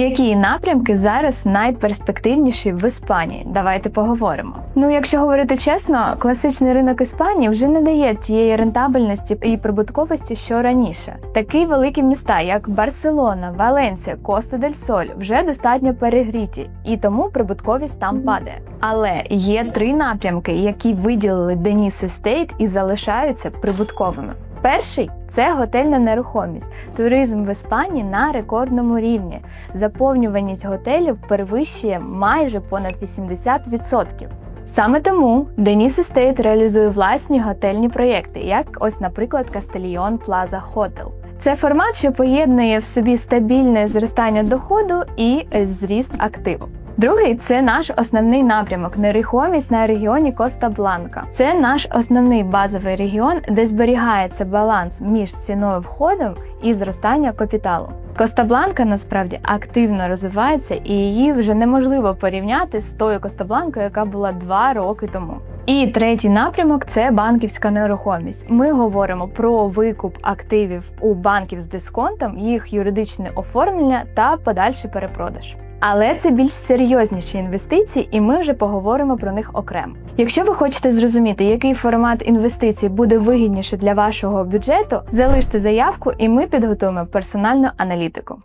Які напрямки зараз найперспективніші в Іспанії? Давайте поговоримо. Ну, якщо говорити чесно, класичний ринок Іспанії вже не дає тієї рентабельності і прибутковості, що раніше. Такі великі міста, як Барселона, Валенсія, Коста дель Соль, вже достатньо перегріті, і тому прибутковість там падає. Але є три напрямки, які виділили Деніс Естейт і залишаються прибутковими. Перший це готельна нерухомість. Туризм в Іспанії на рекордному рівні. Заповнюваність готелів перевищує майже понад 80%. Саме тому Деніс Естейт реалізує власні готельні проєкти, як ось, наприклад, Кастельйон Плаза Хотел. Це формат, що поєднує в собі стабільне зростання доходу і зріст активу. Другий це наш основний напрямок нерухомість на регіоні Коста Бланка. Це наш основний базовий регіон, де зберігається баланс між ціною входу і зростання капіталу. Коста Бланка насправді активно розвивається, і її вже неможливо порівняти з тою Коста-Бланкою, яка була два роки тому. І третій напрямок це банківська нерухомість. Ми говоримо про викуп активів у банків з дисконтом, їх юридичне оформлення та подальший перепродаж. Але це більш серйозніші інвестиції, і ми вже поговоримо про них окремо. Якщо ви хочете зрозуміти, який формат інвестицій буде вигідніше для вашого бюджету, залиште заявку, і ми підготуємо персональну аналітику.